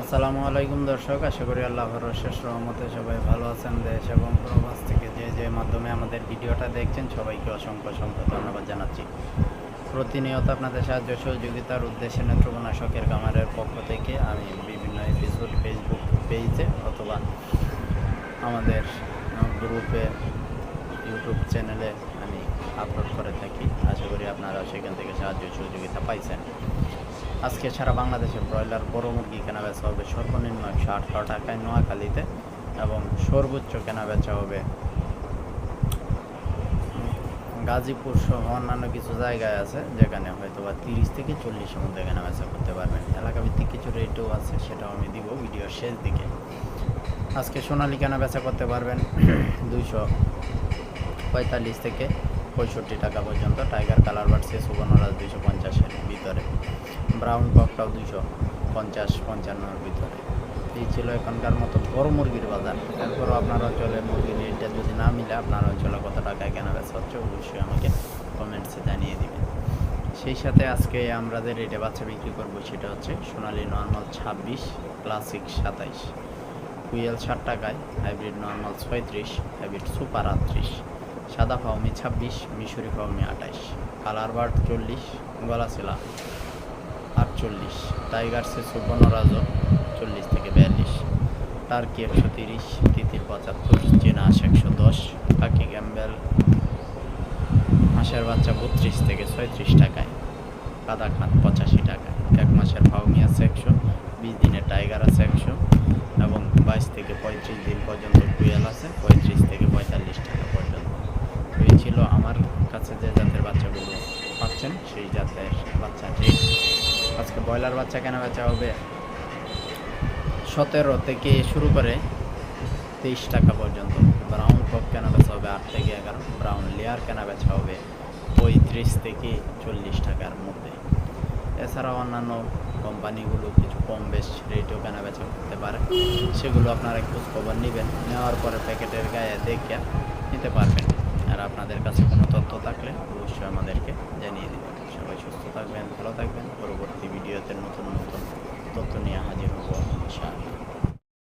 আসসালামু আলাইকুম দর্শক, আশা করি আল্লাহর শেষ রহমতে সবাই ভালো আছেন দেশ এবং প্রবাস থেকে যে যে মাধ্যমে আমাদের ভিডিওটা দেখছেন, সবাইকে অসংখ্য অসংখ্য ধন্যবাদ জানাচ্ছি। প্রতিনিয়ত আপনাদের সাহায্য সহযোগিতার উদ্দেশ্যে নেত্রকোনা শখের কামারের পক্ষ থেকে আমি বিভিন্ন এপিসোড ফেসবুক পেজে অথবা আমাদের গ্রুপে ইউটিউব চ্যানেলে আমি আপলোড করে থাকি। আশা করি আপনারা সেখান থেকে সাহায্য সহযোগিতা পাইছেন। আজকে সারা বাংলাদেশে ব্রয়লার বড় মুরগি কেনা বেচা হবে। সর্বনিম্ন একশো আঠারো টাকায় নোয়াখালীতে এবং সর্বোচ্চ কেনা বেচা হবে গাজীপুর সহ অন্যান্য কিছু জায়গায় আছে, যেখানে হয়তো বা তিরিশ থেকে চল্লিশের মধ্যে কেনা বেচা করতে পারবেন। এলাকা ভিত্তিক কিছু রেটও আছে, সেটাও আমি দিব ভিডিওর শেষ দিকে। আজকে সোনালি কেনা বেচা করতে পারবেন দুইশো পঁয়তাল্লিশ থেকে পঁয়ষট্টি টাকা পর্যন্ত। টাইগার কালার বাড়ছে সুবর্ণরাজ দুইশো পঞ্চাশের ভিতরে। ব্রাউন ককটাও দুইশো পঞ্চাশ, পঞ্চান্নর ভিতরে। এই ছিল এখনকার মতো বড় মুরগির বাজার। এরপরও আপনার অঞ্চলে মুরগির রেটটা যদি না মিলে, আপনার অঞ্চলে কত টাকায় কেনা বেচা হচ্ছে অবশ্যই আমাকে কমেন্টসে জানিয়ে দিবেন। সেই সাথে আজকে আমরা যে রেটে বাচ্চা বিক্রি করব সেটা হচ্ছে সোনালি নর্মাল ছাব্বিশ ক্লাসিক সাতাইশ। কুইয়েল ষাট টাকায় হাইব্রিড নর্মাল ছয়ত্রিশ হাইব্রিড সুপার আটত্রিশ। সাদা ফাউমি ছাব্বিশ মিশরি ফাউমি আঠাইশ। কালার বার্ড চল্লিশ, গলা গলাশিলা আটচল্লিশ টাইগার সে সুবর্ণরাজ চল্লিশ থেকে বিয়াল্লিশ, টার্কি একশো তিরিশ, তিতির পঁচাত্তর চীনা আশ একশো দশ পাখি গ্যাম্বেল হাঁসের বাচ্চা বত্রিশ থেকে ছয়ত্রিশ টাকায় কাদা খান পঁচাশি টাকায়, এক মাসের ফাউমি আছে একশো, বিশ দিনের টাইগার আছে একশো এবং বাইশ থেকে পঁয়ত্রিশ দিন পর্যন্ত কুয়েল আছে, পঁয়ত্রিশ থেকে পঁয়তাল্লিশ টাকা পর্যন্ত। এই ছিল আমার কাছে যে জাতের বাচ্চাগুলো পাচ্ছেন, সেই জাতের বাচ্চা রেট আজকে ব্রয়লার বাচ্চা কেনা বেচা হবে সতেরো থেকে শুরু করে তেইশ টাকা পর্যন্ত। ব্রাউন কক কেনা বেচা হবে আট থেকে এগারো ব্রাউন লেয়ার কেনা বেচা হবে পঁয়ত্রিশ থেকে চল্লিশ টাকার মধ্যে। এছাড়াও অন্যান্য কোম্পানিগুলো কিছু কম বেশ রেটেও কেনা বেচা করতে পারে। সেগুলো আপনারা খোঁজ খবর নেবেন। নেওয়ার পরে প্যাকেটের গায়ে দেখে নিতে পারবেন। আর আপনাদের কাছে কোনো তথ্য থাকলে অবশ্যই আমাদেরকে জানিয়ে দেবেন। সবাই সুস্থ থাকবেন, ভালো থাকবেন। পরবর্তী ভিডিওতে নতুন নতুন তথ্য নিয়ে হাজির হব ইনশাআল্লাহ